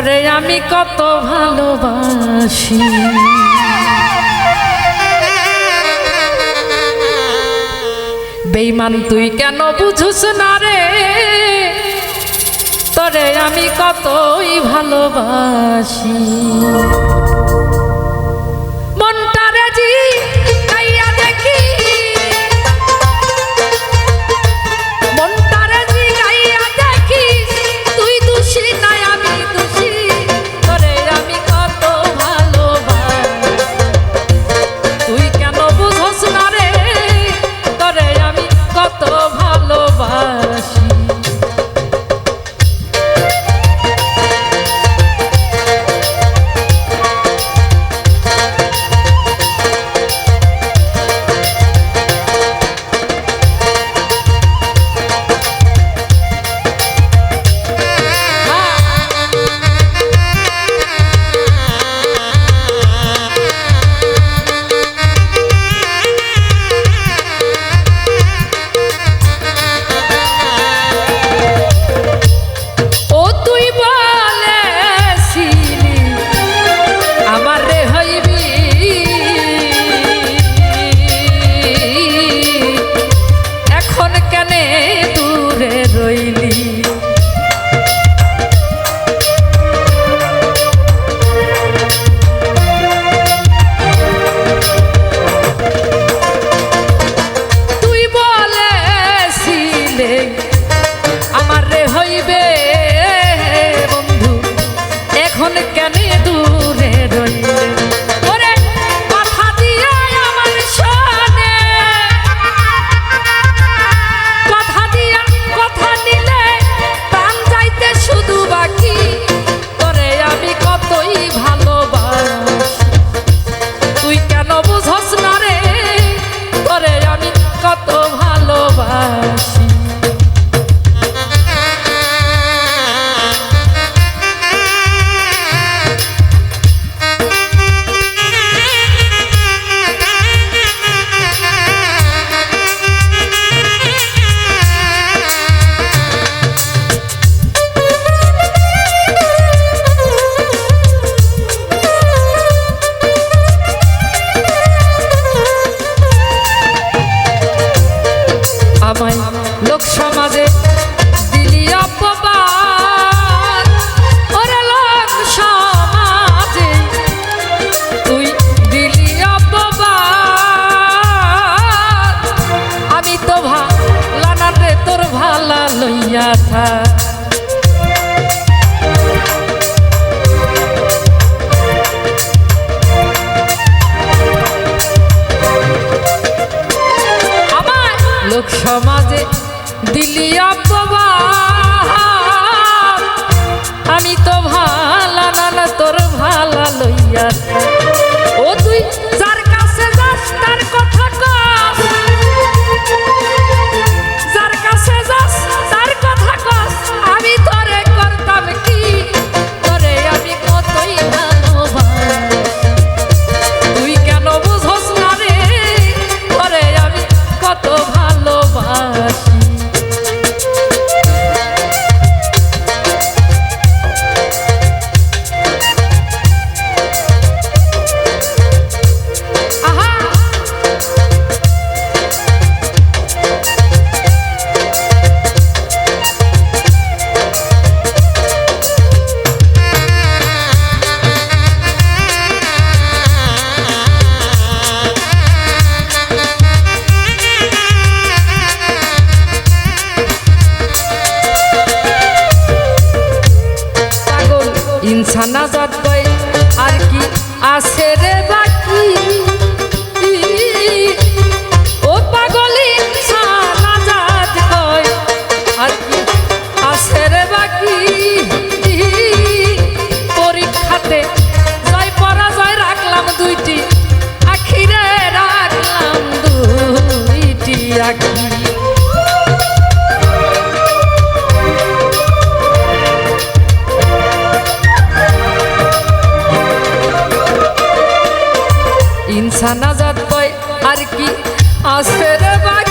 করে আমি কত ভালোবাসি। বেইমান তুই কেন বুঝুস না রে? তোরে আমি কতই ভালোবাসি। Baby. ব্যথা আমার লোক সমাজে আমি তো ভালা না তোর ভালা লইয়া ছানা জাত আর কি আছে রে বা? ছানাজাত যাত আর কি আসতে বাকি